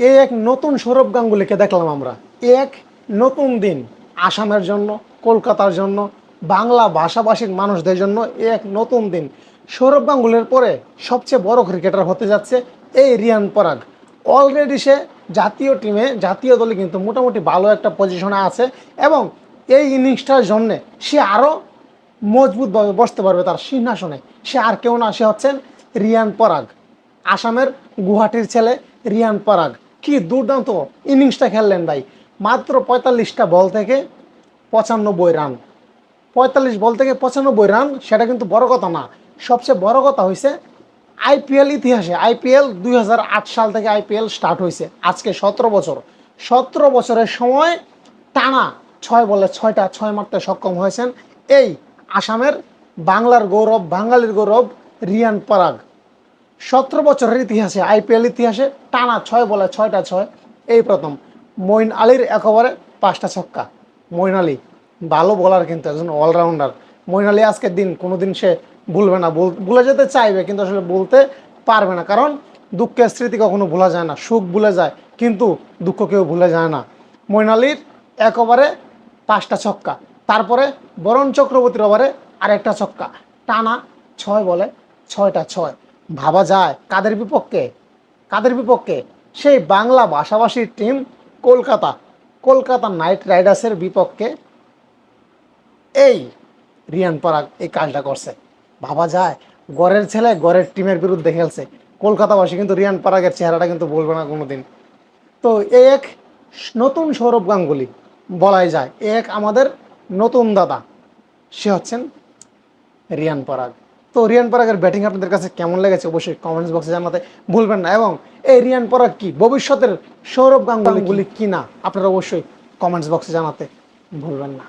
এই এক নতুন সৌরভ গাঙ্গুলিকে দেখলাম আমরা। এক নতুন দিন, আসামের জন্য, কলকাতার জন্য, বাংলা ভাষাভাষীর মানুষদের জন্য এক নতুন দিন। সৌরভ গাঙ্গুলির পরে সবচেয়ে বড় ক্রিকেটার হতে যাচ্ছে এই রিয়ান পরাগ। অলরেডি সে জাতীয় টিমে জাতীয় দলে কিন্তু মোটামুটি ভালো একটা পজিশনে আছে এবং এই ইনিংসটার জন্যে সে আরও মজবুতভাবে বসতে পারবে তার সিংহাসনে। সে আর কেউ না, সে হচ্ছেন রিয়ান পরাগ। আসামের গুয়াহাটির ছেলে রিয়ান পরাগ। কি দুর্দান্ত ইনিংসটা খেললেন ভাই। মাত্র পঁয়তাল্লিশটা বল থেকে পঁচানব্বই রান। পঁয়তাল্লিশ বল থেকে পঁচানব্বই রান, সেটা কিন্তু বড় কথা না। সবচেয়ে বড় কথা হয়েছে আইপিএল ইতিহাসে, আইপিএল দুই হাজার আট সাল থেকে আইপিএল স্টার্ট হয়েছে আজকে সতেরো বছর। সতেরো বছরের সময় টানা ছয় বলে ছয়টা, ছয় মারতে সক্ষম হয়েছেন এই আসামের বাংলার গৌরব, বাঙালির গৌরব রিয়ান পরাগ। সতেরো বছরের ইতিহাসে আইপিএল ইতিহাসে টানা ছয় বলে ছয়টা ছয়। এই প্রথম। মইন আলীর একেবারে পাঁচটা ছক্কা। মইন আলী ভালো বলার কিন্তু, একজন অলরাউন্ডার মইন আলী আজকের দিন কোনো দিন সে ভুলবে না। ভুলে যেতে চাইবে, কিন্তু আসলে বলতে পারবে না। কারণ দুঃখের স্মৃতি কখনো ভোলা যায় না। সুখ ভুলে যায়, কিন্তু দুঃখ কেউ ভুলে যায় না। মইন আলীর একেবারে পাঁচটা ছক্কা। তারপরে বরণ চক্রবর্তীর ওভারে আরেকটা ছক্কা। টানা ছয় বলে ছয়টা ছয়। ভাবা যায় কাদের বিপক্ষে? কাদের বিপক্ষে? সেই বাংলা ভাষাভাষীর টিম কলকাতা। কলকাতা নাইট রাইডার্সের বিপক্ষে। এই রিয়ান পরাগ এই কাজটা করছে। ভাবা যায় গড়ের ছেলে গড়ের টিমের বিরুদ্ধে খেলছে। কলকাতাবাসী কিন্তু রিয়ান পরাগের চেহারাটা কিন্তু বলবে না কোনোদিন। তো এ এক নতুন সৌরভ গাঙ্গুলি বলাই যায়। এক আমাদের নতুন দাদা। সে হচ্ছেন রিয়ান পরাগ। তো রিয়ান পরাগের ব্যাটিং আপনাদের কাছে কেমন লেগেছে অবশ্যই কমেন্টস বক্সে জানাতে ভুলবেন না। এবং এই রিয়ান পরাগ কি? ভবিষ্যতের সৌরভ গাঙ্গুলি কি? না আপনারা অবশ্যই কমেন্টস বক্সে জানাতে ভুলবেন না।